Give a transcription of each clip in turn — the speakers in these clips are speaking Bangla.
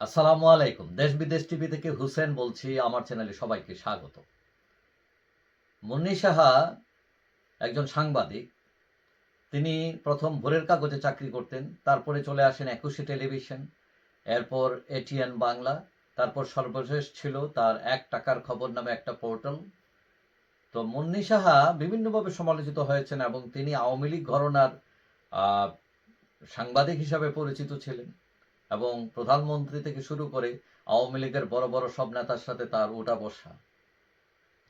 আসসালামু আলাইকুম। দেশ বিদেশ টিভি থেকে হুসেন বলছি, আমার চ্যানেলে সবাইকে স্বাগত। মুন্নি সাহা একজন সাংবাদিক। তিনি প্রথম ভোরের কাগজে চাকরি করতেন, তারপরে চলে আসেন একুশে টেলিভিশন, এরপর এটিএন বাংলা, তারপর সর্বশেষ ছিল তার এক টাকার খবর নামে একটা পোর্টাল। তো মুন্নি সাহা বিভিন্নভাবে সমালোচিত হয়েছেন এবং তিনি আওয়ামী লীগ ঘরনার সাংবাদিক হিসাবে পরিচিত ছিলেন। এবং প্রধানমন্ত্রী থেকে শুরু করে আওয়ামী লীগের বড় বড় সব নেতার সাথে তার ওটা বসা।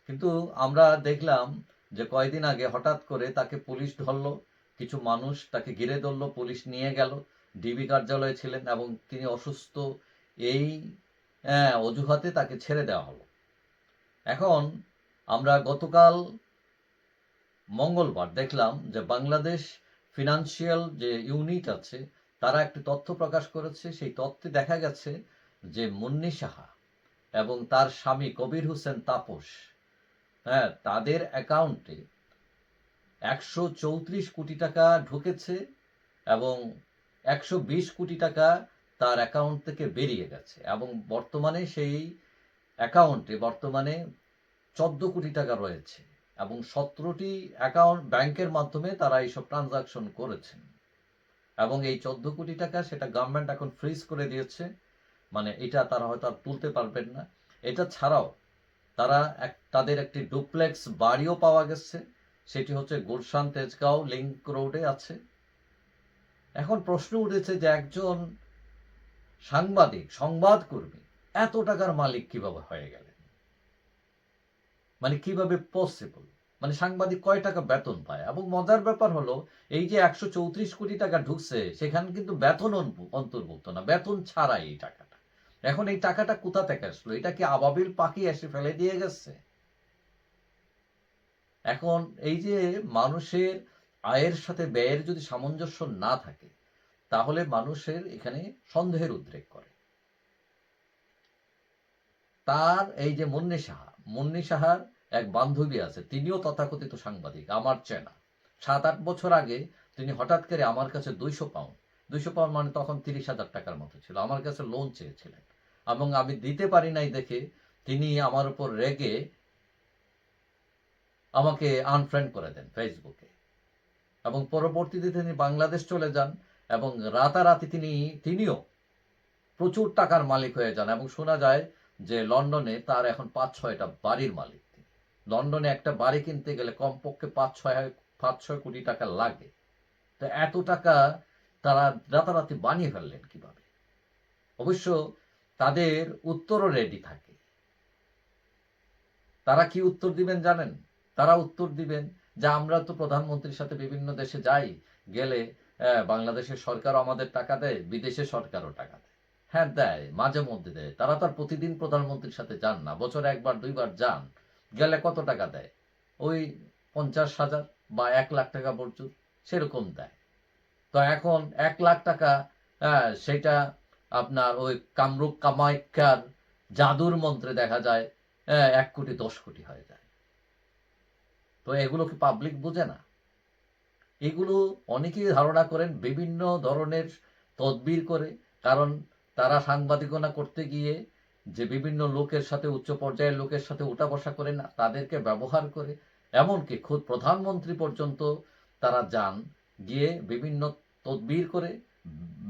কিন্তু আমরা দেখলাম যে কয়দিন আগে হঠাৎ করে তাকে পুলিশ ধরলো কিছু মানুষ তাকে ঘিরে ধরলো পুলিশ নিয়ে গেল ডিবি কার্যালয়ে ছিলেন এবং তিনি অসুস্থ এই আহ, অজুহাতে তাকে ছেড়ে দেওয়া হলো। এখন আমরা গতকাল মঙ্গলবার দেখলাম যে বাংলাদেশ ফিনান্সিয়াল যে ইউনিট আছে তারা একটি তথ্য প্রকাশ করেছে। সেই তথ্যে দেখা গেছে যে মুন্নি সাহা এবং তার স্বামী কবির হোসেন তাপস হ্যাঁ তাদের অ্যাকাউন্টে একশো চৌত্রিশ কোটি টাকা ঢুকেছে এবং একশো বিশ কোটি টাকা তার অ্যাকাউন্ট থেকে বেরিয়ে গেছে এবং বর্তমানে সেই অ্যাকাউন্টে বর্তমানে চোদ্দ কোটি টাকা রয়েছে এবং সতেরোটি অ্যাকাউন্ট ব্যাংকের মাধ্যমে তারা এইসব ট্রানজাকশন করেছেন। এবং এই চোদ্দ কোটি টাকা সেটা গভর্নমেন্ট এখন ফ্রিজ করে দিয়েছে। মানে এটা তারা হয়তো আর তুলতে পারবেন না। এটা ছাড়াও তারা এক, তাদের একটি ডুপ্লেক্স বাড়িও পাওয়া গেছে। সেটি হচ্ছে গুলশান তেজগাঁও লিঙ্ক রোডে আছে। এখন প্রশ্ন উঠেছে যে একজন সাংবাদিক, সংবাদকর্মী এত টাকার মালিক কীভাবে হয়ে গেলেন? মানে কীভাবে পসিবল মানে সাংবাদিক কয় টাকা বেতন পায়? এবং মজার ব্যাপার হলো, এই যে একশো চৌত্রিশ কোটি টাকা ঢুকছে, সেখানে কিন্তু বেতন অন্তর্ভুক্ত না, বেতন ছাড়া এই টাকাটা। এখন এই টাকাটা কোথা থেকে আসলো? এটা কি আবাবিল পাখি এসে ফেলে দিয়ে গেছে? এখন এই যে মানুষের আয়ের সাথে ব্যয়ের যদি সামঞ্জস্য না থাকে, তাহলে মানুষের এখানে সন্দেহের উদ্রেক করে। তার এই যে মুন্নি সাহা, মুন্নি সাহার এক বান্ধবী আছে, তিনিও তথাকথিত সাংবাদিক, আমার চেনা। সাত আট বছর আগে তিনি হঠাৎ করে আমার কাছে দুইশো পাউন্ড দুইশো পাউন্ড মানে তখন তিরিশ হাজার টাকার মতো ছিল, আমার কাছে লোন চেয়েছিলেন এবং আমি দিতে পারি নাই দেখে তিনি আমার উপর রেগে আমাকে আনফ্রেন্ড করে দেন ফেসবুকে এবং পরবর্তীতে তিনি বাংলাদেশ চলে যান এবং রাতারাতি তিনি, তিনিও প্রচুর টাকার মালিক হয়ে যান এবং শোনা যায় যে লন্ডনে তার এখন পাঁচ ছয়টা বাড়ির মালিক। লন্ডনে একটা বাড়ি কিনতে গেলে কমপক্ষে পাঁচ, ছয় পাঁচ, ছয় কোটি টাকা লাগে। তো এত টাকা তারা রাতারাতি বানিয়ে ফেললেন কীভাবে? অবশ্য তাদের উত্তরও রেডি থাকে। তারা কি উত্তর দিবেন জানেন? তারা উত্তর দিবেন যে আমরা তো প্রধানমন্ত্রীর সাথে বিভিন্ন দেশে যাই, গেলে বাংলাদেশের সরকারও আমাদের টাকা দেয়, বিদেশে সরকারও টাকা দেয়। হ্যাঁ দেয়, মাঝে মধ্যে দেয়। তারা তো আর প্রতিদিন প্রধানমন্ত্রীর সাথে যান না, বছরে একবার, দুইবার যান। গেলে কত টাকা দেয়? ওই পঞ্চাশ হাজার বা এক লাখ টাকা পর্যন্ত সেরকম দেয়। তো এখন এক লাখ টাকা হ্যাঁ, সেটা আপনার ওই কামরূপ কামাখ্যার জাদুর মন্ত্রে দেখা যায় হ্যাঁ, এক কোটি দশ কোটি হয়ে যায়। তো এগুলো কি পাবলিক বোঝে না? এগুলো অনেকেই ধারণা করেন বিভিন্ন ধরনের তদবির করে কারণ তারা সাংবাদিকতা করতে গিয়ে যে বিভিন্ন লোকের সাথে, উচ্চ পর্যায়ের লোকের সাথে উঠা বসা করে না, তাদেরকে ব্যবহার করে, এমনকি খুদ প্রধানমন্ত্রী পর্যন্ত তারা যান, গিয়ে বিভিন্ন তদবির করে,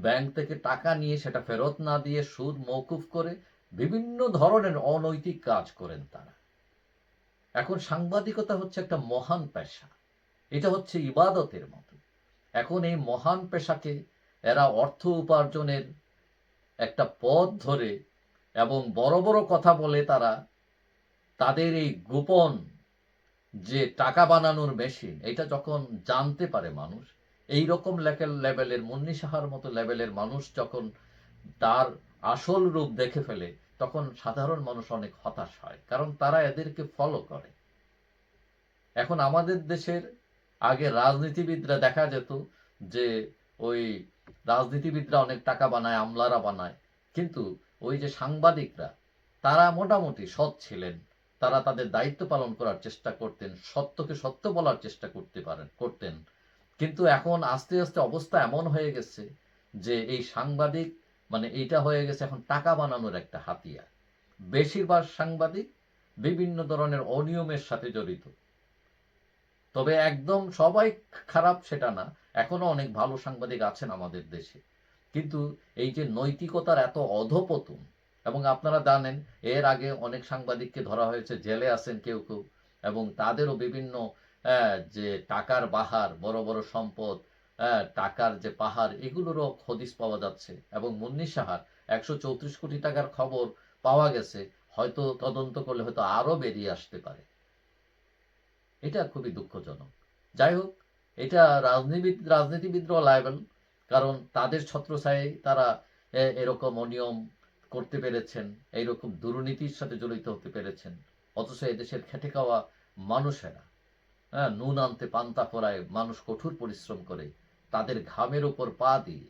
ব্যাংক থেকে টাকা নিয়ে সেটা ফেরত না দিয়ে সুদ মৌকুফ করে, বিভিন্ন ধরনের অনৈতিক কাজ করেন তারা। এখন সাংবাদিকতা হচ্ছে একটা মহান পেশা। এটা হচ্ছে ইবাদতের মতো। এখন এই মহান পেশাকে এরা অর্থ উপার্জনের একটা পথ ধরে এবং বড় বড় কথা বলে তারা তাদের এই গোপন যে টাকা বানানোর মেশিন এটা যখন জানতে পারে মানুষ এই রকম লেভেলের মুন্নি সাহার মতো লেভেলের মানুষ যখন তার আসল রূপ দেখে ফেলে, তখন সাধারণ মানুষ অনেক হতাশ হয়, কারণ তারা এদেরকে ফলো করে। এখন আমাদের দেশের আগে রাজনীতিবিদরা দেখা যেত যে ওই রাজনীতিবিদরা অনেক টাকা বানায়, আমলারা বানায়, কিন্তু ওই যে সাংবাদিকরা, তারা মোটামুটি সৎ ছিলেন। তারা তাদের দায়িত্ব পালন করার চেষ্টা করতেন, সত্যকে সত্য বলার চেষ্টা করতে পারেন, করতেন। কিন্তু এখন আস্তে আস্তে অবস্থা এমন হয়ে গেছে যে এই সাংবাদিক মানে এইটা হয়ে গেছে এখন টাকা বানানোর একটা হাতিয়ার। বেশিরভাগ সাংবাদিক বিভিন্ন ধরনের অনিয়মের সাথে জড়িত। তবে একদম সবাই খারাপ সেটা না, এখনও অনেক ভালো সাংবাদিক আছেন আমাদের দেশে। কিন্তু এই যে নৈতিকতার এত অধপতন, এবং আপনারা জানেন এর আগে অনেক সাংবাদিককে ধরা হয়েছে, জেলে আছেন কেউ কেউ, এবং তাদেরও বিভিন্ন যে টাকার বাহার, বড় বড় সম্পদ টাকার যে পাহাড়, এগুলোরও হদিস পাওয়া যাচ্ছে, এবং মুন্নি সাহার একশো চৌত্রিশ কোটি টাকার খবর পাওয়া গেছে, হয়তো তদন্ত করলে হয়তো আরও বেরিয়ে আসতে পারে। এটা খুবই দুঃখজনক। যাই হোক, এটা রাজনীতিবিদ রাজনীতিবিদরাও লাইবেল কারণ তাদের ছত্রছায়ে তারা এরকম অনিয়ম করতে পেরেছেন, এইরকম দুর্নীতির সাথে জড়িত হতে পেরেছেন। অথচ এদেশের খেটে খাওয়া মানুষেরা হ্যাঁ নুন আনতে পান্তা ফোরায় মানুষ কঠোর পরিশ্রম করে, তাদের ঘামের উপর পা দিয়ে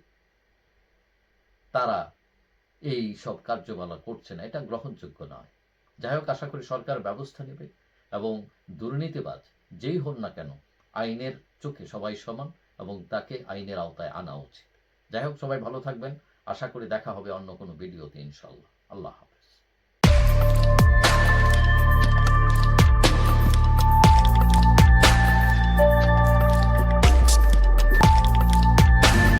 তারা এই সব কার্যকলাপ করছে না, এটা গ্রহণযোগ্য নয়। যাই হোক, আশা করি সরকার ব্যবস্থা নেবে এবং দুর্নীতিবাজ যেই হন না কেন, আইনের চোখে সবাই সমান। এবং তাকে আইনের আওতায় আনা উচিত। যাই হোক, সবাই ভালো থাকবেন। আশা করি দেখা হবে অন্য কোনো ভিডিওতে ইনশাল্লাহ আল্লাহ হাফেজ।